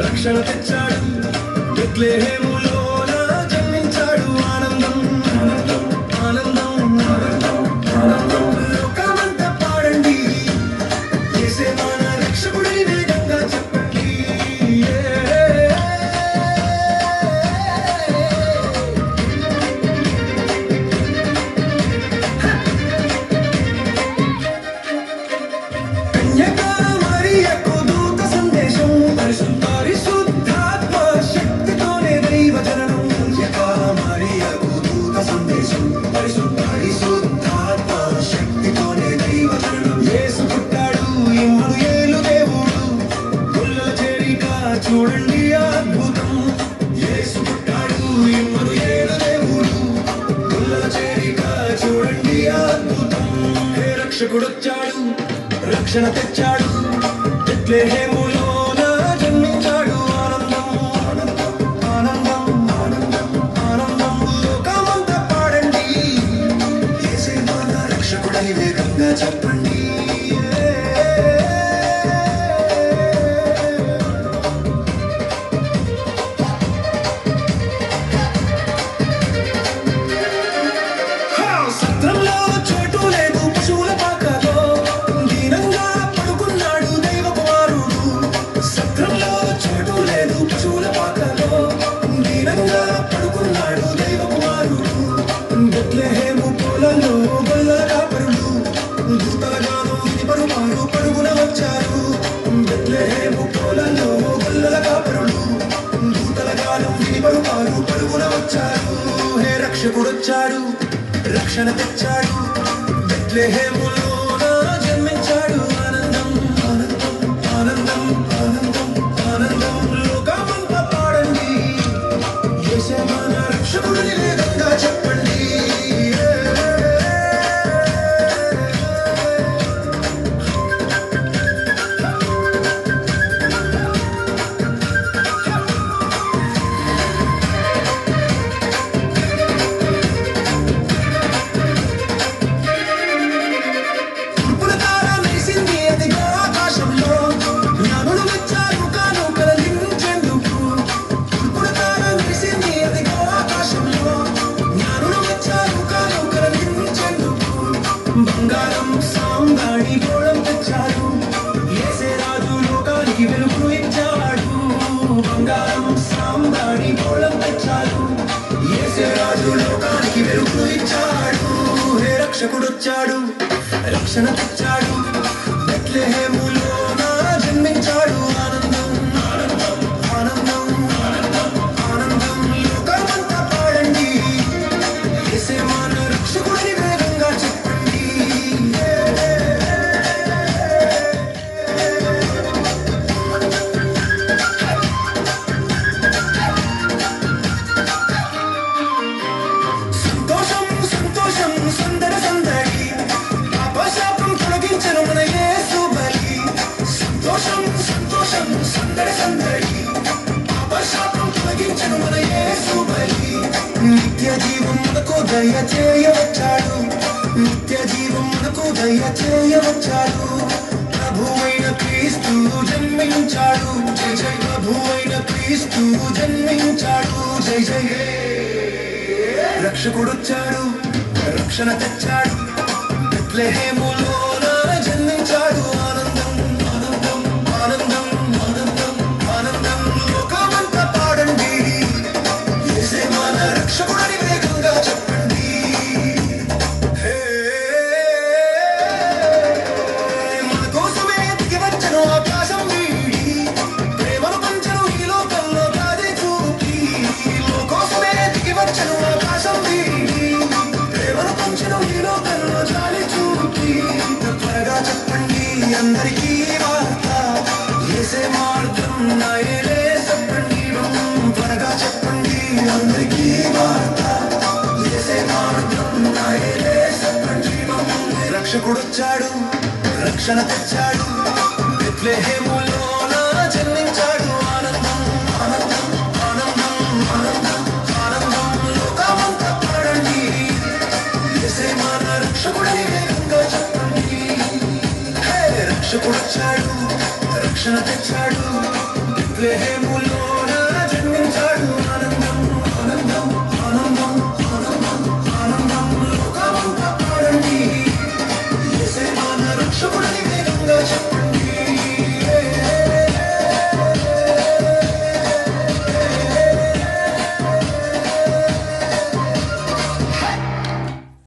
రక్షణ తెచ్చాడు బెత్లెహేములోన జన్మించాడు ఆనందం ఆనందం ఆనందం లోకమంతా పాడండి యేసే మన రక్షకుడిని వేగంగా చెప్పండి కన్యకా మరియకు దూత సందేశం పరిశుద్ధ హే రక్షణ తెచ్చాడు బెత్లెహేములోన జన్మించాడు. ఆనందం ఆనందం ఆనందం ఆనందం. ఆనందం లోకమంతా పాడండి. యేసే మన రక్షకుడని వేగంగా చెప్పండి. దూతలగాను పరుమారు పరుగున వచ్చారు. బెత్లెహేము పొలంలో గొల్లల కాపరులు. దూతలగాను పరుమారు పరుగున వచ్చారు. హే రక్షకుడొచ్చాడు రక్షణ తెచ్చాడు. బెత్లెహేములోన లోకానికి వెలుగును ఇచ్చాడు హే రక్షకుడొచ్చాడు రక్షణ తెచ్చాడు హేములు దయ చేయవచ్చాడు నిత్య జీవమునకు దయ చేయవచ్చాడు ప్రభువైన క్రీస్తు జన్మించాడు. జై జయ ప్రభువైన క్రీస్తు జన్మించాడు. జై జయ రక్షకుడు రక్షకుడొచ్చాడు. రక్షణ తెచ్చాడు. బెత్లెహేములోన అందరికీ వార్త. ఏసే మార్గం నాయలే చెప్పండి త్వరగా చెప్పండి అందరికీ వార్త. ఏసే మార్గం నాయలే చెప్పండి రక్షకుడొచ్చాడు రక్షణ తెచ్చాడు. బెత్లెహేములోన జన్మించాడు. ఆనందం ఆనందం ఆనందం ఆనందం ఆనందం. లోకమంతా పాడండి. యేసే మన రక్షకుడిని వేగంగా చెప్పండి రక్షణ తెచ్చాడు బెత్లెహేములోన